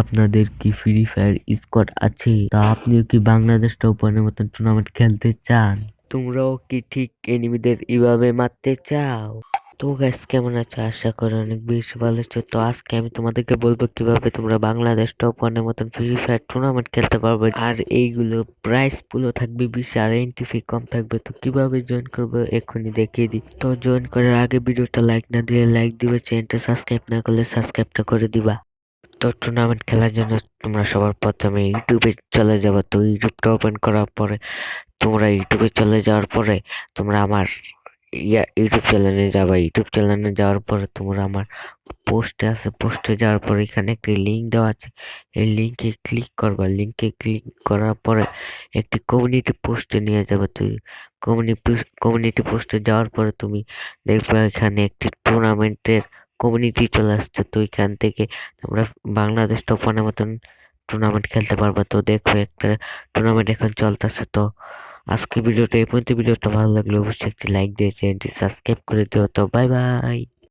আপনাদের কি free fire squad আছে? তা আপনিও কি বাংলাদেশ ওপেনের মতন টুর্নামেন্ট খেলতে চান? তোমরাও কি ঠিক এনিমিদের এভাবে মারতে চাও? তো গ্যাস কেমন আছো? আশা করি অনেক বেশি ভালো আছো। তো আজকে আমি তোমাদেরকে বলব কীভাবে তোমরা বাংলাদেশ টপ ওয়ানের মতন ফ্রি ফায়ার টুর্নামেন্ট খেলতে পারবে। আর এইগুলো প্রাইস পুলো থাকবে বেশি, আর এন্ট্রি ফি কম থাকবে। তো কীভাবে জয়েন করবে এক্ষুনি দেখিয়ে দিই। তো জয়েন করার আগে ভিডিওটা লাইক না দিলে লাইক দিবে চ্যানেলটা সাবস্ক্রাইব না করলে সাবস্ক্রাইবটা করে দিবা। তো টুর্নামেন্ট খেলার জন্য তোমরা সবার প্রথমে ইউটিউবে চলে যাবে। তো ইউটিউবটা ওপেন করার পরে তোমরা ইউটিউবে চলে যাওয়ার পরে তোমরা আমার ইয়া ইউটিউব চ্যানেলে যাবা। ইউটিউব চ্যানেলে যাওয়ার পরে তোমরা আমার পোস্টে আছে। পোস্টে যাওয়ার পরে এখানে একটি লিঙ্ক দেওয়া আছে। এই লিঙ্কে ক্লিক করবা। লিঙ্কে ক্লিক করার পরে একটি কমিউনিটি পোস্টে নিয়ে যাবে। তুই কমিউনিটি কমিউনিটি পোস্টে যাওয়ার পরে তুমি দেখবে এখানে একটি টুর্নামেন্টের কমিউনিটি চলে আসছে। তো এখান থেকে আমরা বাংলাদেশ টোপানের মতন টুর্নামেন্ট খেলতে পারব। তো দেখো একটা টুর্নামেন্ট এখন চলতেছে। তো আজকে ভিডিওটা এই পর্যন্ত। ভিডিওটা ভালো লাগলে অবশ্যই একটি লাইক দিয়ে চ্যানেলটি সাবস্ক্রাইব করে দিও। তো বাই বাই